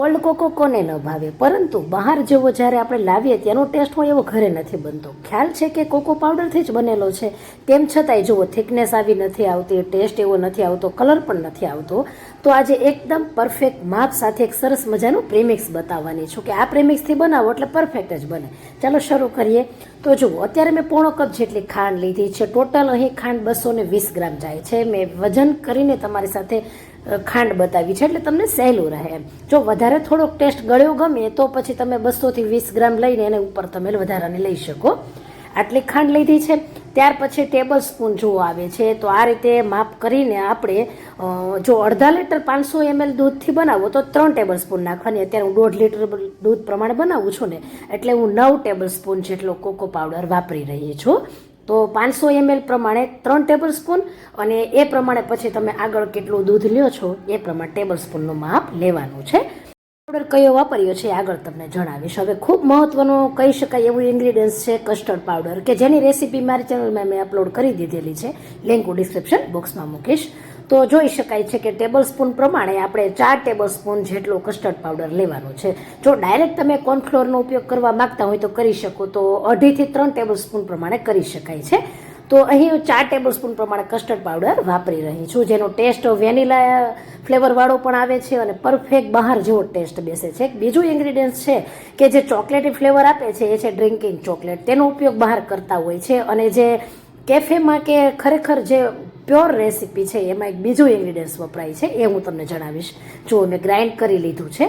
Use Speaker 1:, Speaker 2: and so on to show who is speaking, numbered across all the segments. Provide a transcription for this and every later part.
Speaker 1: Cold cocoa કોને ન ભાવે? પરંતુ બહાર જેવો જ્યારે આપણે લાવીએ ત્યાંનો ટેસ્ટ હોય એવો ઘરે નથી બનતો. ખ્યાલ છે કે કોકો પાવડરથી જ બનેલો છે. તેમ છતાંય જુઓ, થિકનેસ આવી નથી આવતી, ટેસ્ટ એવો નથી આવતો, કલર પણ નથી આવતો. તો આજે એકદમ પરફેક્ટ માપ સાથે એક સરસ મજાનું પ્રેમિક્સ બતાવવાની છું કે આ પ્રેમિક્સથી બનાવો એટલે પરફેક્ટ જ બને. ચાલો શરૂ કરીએ. તો જુઓ, અત્યારે મેં પોણો કપ જેટલી ખાંડ લીધી છે. ટોટલ અહીં ખાંડ બસો ને વીસ ગ્રામ જાય છે. મેં વજન કરીને તમારી સાથે ખાંડ બતાવી છે એટલે તમને સહેલું રહે એમ. જો વધારે થોડોક ટેસ્ટ ગળ્યો ગમે તો પછી તમે બસોથી વીસ ગ્રામ લઈને એને ઉપર તમે વધારાને લઈ શકો. આટલી ખાંડ લીધી છે. ત્યાર પછી ટેબલ સ્પૂન જો આવે છે, તો આ રીતે માપ કરીને આપણે જો અડધા લીટર પાંચસો એમએલ દૂધથી બનાવો, તો ત્રણ ટેબલ સ્પૂન નાખવાની. અત્યારે હું દોઢ લીટર દૂધ પ્રમાણે બનાવું છું ને, એટલે હું નવ ટેબલ સ્પૂન જેટલો કોકો પાવડર વાપરી રહી છું. તો પાંચસો એમએલ પ્રમાણે ત્રણ ટેબલ સ્પૂન અને એ પ્રમાણે પછી તમે આગળ કેટલું દૂધ લ્યો છો, એ પ્રમાણે ટેબલ સ્પૂનનું માપ લેવાનું છે. પાવડર કયો વાપર્યો છે આગળ તમને જણાવીશ. હવે ખૂબ મહત્વનો કહી શકાય એવું ઇન્ગ્રીડિયન્ટ્સ છે કસ્ટર્ડ પાવડર કે જેની રેસીપી મારી ચેનલમાં મેં અપલોડ કરી દીધેલી છે. લિંક હું ડિસ્ક્રિપ્શન બોક્સમાં મૂકીશ. તો જોઈ શકાય છે કે ટેબલ સ્પૂન પ્રમાણે આપણે ચાર ટેબલ સ્પૂન જેટલો કસ્ટર્ડ પાવડર લેવાનો છે. જો ડાયરેક્ટ તમે કોર્નફ્લોરનો ઉપયોગ કરવા માગતા હોય તો કરી શકો, તો અઢીથી ત્રણ ટેબલ સ્પૂન પ્રમાણે કરી શકાય છે. તો અહીં હું ચાર ટેબલ સ્પૂન પ્રમાણે કસ્ટર્ડ પાવડર વાપરી રહી છું, જેનો ટેસ્ટ વેનીલા ફ્લેવરવાળો પણ આવે છે અને પરફેક્ટ બહાર જેવો ટેસ્ટ બેસે છે. બીજું ઇન્ગ્રીડિયન્ટ છે કે જે ચોકલેટી ફ્લેવર આપે છે, એ છે ડ્રિંકિંગ ચોકલેટ તેનો ઉપયોગ બહાર કરતા હોય છે અને જે કેફેમાં કે ખરેખર જે પ્યોર રેસીપી છે, એમાં એક બીજું ઇન્ગ્રીડિયન્ટ્સ વપરાય છે, એ હું તમને જણાવીશ. જો મેં ગ્રાઇન્ડ કરી લીધું છે,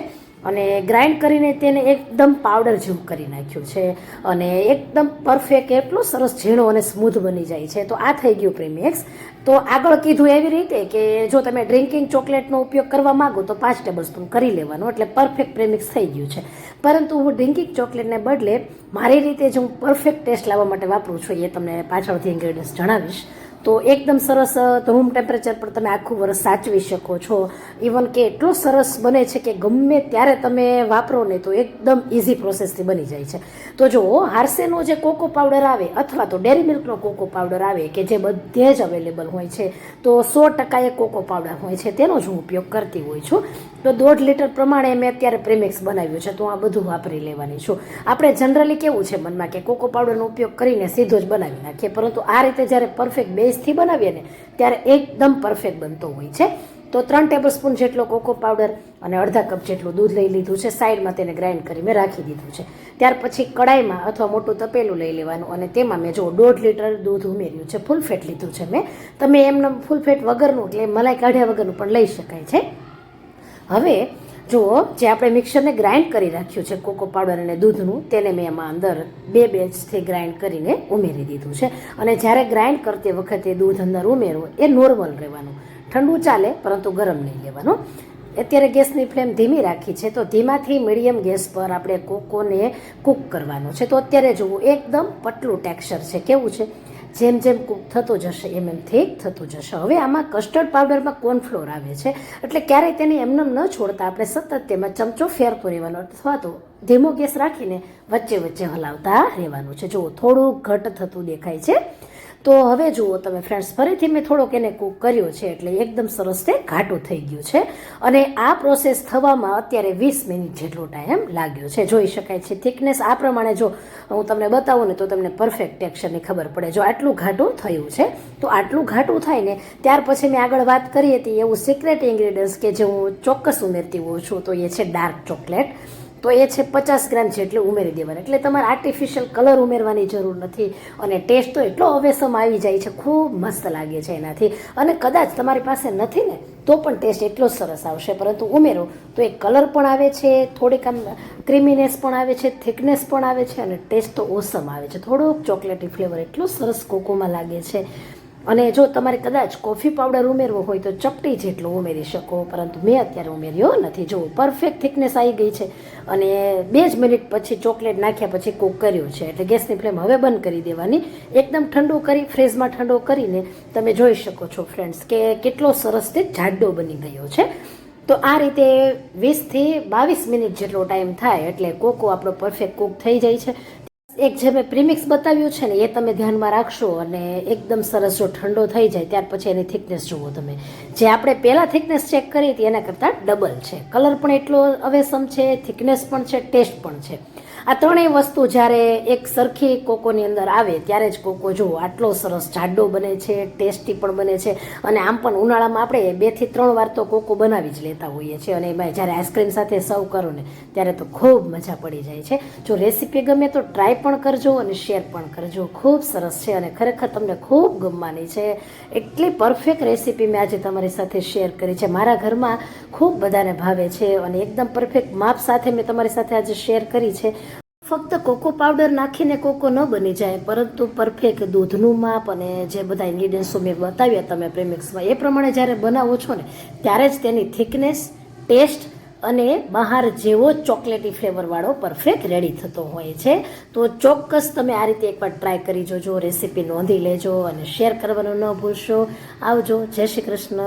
Speaker 1: અને ગ્રાઇન્ડ કરીને તેને એકદમ પાવડર જેવું કરી નાખ્યું છે, અને એકદમ પરફેક્ટ એટલો સરસ ઝીણો અને સ્મૂથ બની જાય છે. તો આ થઈ ગયું પ્રીમિક્સ તો આગળ કીધું એવી રીતે કે જો તમે ડ્રિંકિંગ ચોકલેટનો ઉપયોગ કરવા માંગો તો પાંચ ટેબલ સ્પૂન કરી લેવાનો, એટલે પરફેક્ટ પ્રેમિક્સ થઈ ગયું છે. પરંતુ હું ડ્રિંકિંગ ચોકલેટને બદલે મારી રીતે જે હું પરફેક્ટ ટેસ્ટ લાવવા માટે વાપરું છું, એ તમને પાછળથી ઇન્ગ્રેડિયન્ટ્સ જણાવીશ. તો એકદમ સરસ રૂમ ટેમ્પરેચર પર તમે આખું વર્ષ સાચવી શકો છો. ઇવન કે એટલો સરસ બને છે કે ગમે ત્યારે તમે વાપરો ને તો એકદમ ઇઝી પ્રોસેસથી બની જાય છે. તો જો, હારસેનો જે કોકો પાવડર આવે અથવા તો ડેરી મિલ્કનો કોકો પાવડર આવે કે જે બધે જ અવેલેબલ હોય છે, તો સો ટકા એ કોકો પાવડર હોય છે, તેનો જ હું ઉપયોગ કરતી હોઉં છું. તો દોઢ લીટર પ્રમાણે મેં અત્યારે પ્રેમિક્સ બનાવ્યું છે, તો આ બધું વાપરી લેવાની છું. આપણે જનરલી કેવું છે મનમાં કે કોકો પાવડરનો ઉપયોગ કરીને સીધો જ બનાવી નાખીએ, પરંતુ આ રીતે જ્યારે પરફેક્ટ બેઝથી બનાવીએ ને, ત્યારે એકદમ પરફેક્ટ બનતો હોય છે. તો ત્રણ ટેબલ સ્પૂન જેટલો કોકો પાવડર અને અડધા કપ જેટલું દૂધ લઈ લીધું છે. સાઈડમાં તેને ગ્રાઇન્ડ કરી મેં રાખી દીધું છે. ત્યાર પછી કડાઈમાં અથવા મોટું તપેલું લઈ લેવાનું અને તેમાં મેં જો દોઢ લીટર દૂધ ઉમેર્યું છે. ફૂલ ફેટ લીધું છે મેં. તમે એમને ફૂલ ફેટ વગરનું એટલે મલાઈ કાઢ્યા વગરનું પણ લઈ શકાય છે. હવે જુઓ જે આપણે મિક્સરને ગ્રાઇન્ડ કરી રાખ્યું છે, કોકો પાવડર અને દૂધનું, તેને મેં એમાં અંદર બે બેચથી ગ્રાઇન્ડ કરીને ઉમેરી દીધું છે. અને જ્યારે ગ્રાઇન્ડ કરતી વખતે દૂધ અંદર ઉમેરવું એ નોર્મલ રહેવાનું. ઠંડુ ચાલે, પરંતુ ગરમ નહીં લેવાનું. અત્યારે ગેસની ફ્લેમ ધીમી રાખી છે, તો ધીમાથી મીડિયમ ગેસ પર આપણે કોકોને કૂક કરવાનો છે. તો અત્યારે જુઓ, એકદમ પટલું ટેક્સચર છે. કેવું છે? જેમ જેમ કૂક થતો જશે, એમ એમ થેક થતો જશે. હવે આમાં કસ્ટર્ડ પાવડરમાં કોર્નફ્લોર આવે છે. એટલે ક્યારેય તેને એમનેમ ન છોડતા આપણે સતત તેમાં ચમચો ફેરતો રહેવાનો અથવા તો ધીમો ગેસ રાખીને વચ્ચે વચ્ચે હલાવતા રહેવાનું છે. જુઓ થોડું ઘટ થતું દેખાય છે. તો હવે જુઓ તમે ફ્રેન્ડ્સ ફરીથી મેં થોડોક એને કૂક કર્યો છે એટલે એકદમ સરસ તે ઘાટું થઈ ગયું છે. અને આ પ્રોસેસ થવામાં અત્યારે વીસ મિનિટ જેટલો ટાઈમ લાગ્યો છે. જોઈ શકાય છે થિકનેસ આ પ્રમાણે જો હું તમને બતાવું ને તો તમને પરફેક્ટ ટેક્સચરની ખબર પડે. જો આટલું ઘાટું થયું છે, તો આટલું ઘાટું થાય ને, ત્યાર પછી મેં આગળ વાત કરી હતી એવું સિક્રેટ ઇન્ગ્રીડિયન્ટ્સ કે જે હું ચોક્કસ ઉમેરતી હોઉં છું, તો એ છે ડાર્ક ચોકલેટ તો એ છે પચાસ ગ્રામ જેટલું ઉમેરી દેવાનું. એટલે તમારે આર્ટિફિશિયલ કલર ઉમેરવાની જરૂર નથી અને ટેસ્ટ તો એટલો અવેસમ આવી જાય છે, ખૂબ મસ્ત લાગે છે એનાથી. અને કદાચ તમારી પાસે નથી ને, તો પણ ટેસ્ટ એટલો સરસ આવશે. પરંતુ ઉમેરો તો એ કલર પણ આવે છે, થોડીક આમ ક્રીમીનેસ પણ આવે છે થિકનેસ પણ આવે છે અને ટેસ્ટ તો ઓસમ આવે છે. થોડોક ચોકલેટી ફ્લેવર એટલો સરસ કોકોમાં લાગે છે. અને જો તમારે કદાચ કોફી પાવડર ઉમેરવો હોય તો ચપટી જેટલો ઉમેરી શકો, પરંતુ મેં અત્યારે ઉમેર્યો નથી. જો પરફેક્ટ થિકનેસ આવી ગઈ છે અને બે જ મિનિટ પછી ચોકલેટ નાખ્યા પછી કૂક કર્યું છે. એટલે ગેસની ફ્લેમ હવે બંધ કરી દેવાની. એકદમ ઠંડુ કરી, ફ્રીઝમાં ઠંડો કરીને તમે જોઈ શકો છો ફ્રેન્ડ્સ કે કેટલો સરસ તે જાડો બની ગયો છે. તો આ રીતે વીસથી બાવીસ મિનિટ જેટલો ટાઈમ થાય એટલે કોકો આપણો પરફેક્ટ કૂક થઈ જાય છે. એક જે મેં પ્રીમિક્સ બતાવ્યું છે ને, એ તમે ધ્યાનમાં રાખશો અને એકદમ સરસ જો ઠંડો થઈ જાય, ત્યાર પછી એની થિકનેસ જુઓ તમે. જે આપણે પહેલાં થિકનેસ ચેક કરી હતી, એના કરતાં ડબલ છે. કલર પણ એટલો અવેસમ છે થિકનેસ પણ છે ટેસ્ટ પણ છે. આ ત્રણેય વસ્તુ જ્યારે એક સરખી કોકોની અંદર આવે, ત્યારે જ કોકો જુઓ, આટલો સરસ જાડો બને છે, ટેસ્ટી પણ બને છે. અને આમ પણ ઉનાળામાં આપણે બેથી ત્રણ વાર તો કોકો બનાવી જ લેતા હોઈએ છીએ. અને એમાં જ્યારે આઈસ્ક્રીમ સાથે સર્વ કરો ને, ત્યારે તો ખૂબ મજા પડી જાય છે. જો રેસીપી ગમે તો ટ્રાય પણ કરજો અને શેર પણ કરજો. ખૂબ સરસ છે અને ખરેખર તમને ખૂબ ગમવાની છે. એટલી પરફેક્ટ રેસીપી મેં આજે તમારી સાથે શેર કરી છે. મારા ઘરમાં ખૂબ બધાને ભાવે છે અને એકદમ પરફેક્ટ માપ સાથે મેં તમારી સાથે આજે શેર કરી છે. ફક્ત કોકો પાવડર નાખીને કોકો ન બની જાય, પરંતુ પરફેક્ટ દૂધનું માપ અને જે બધા ઇન્ગ્રીડિયન્ટ્સો મેં બતાવ્યા તમે પ્રેમિક્સમાં એ પ્રમાણે જ્યારે બનાવો છો ને, ત્યારે જ તેની થિકનેસ ટેસ્ટ અને બહાર જેવો ચોકલેટી ફ્લેવરવાળો પરફેક્ટ રેડી થતો હોય છે. તો ચોક્કસ તમે આ રીતે એકવાર ટ્રાય કરી જોજો રેસીપી નોંધી લેજો અને શેર કરવાનું ન ભૂલશો. આવજો, જય શ્રી કૃષ્ણ.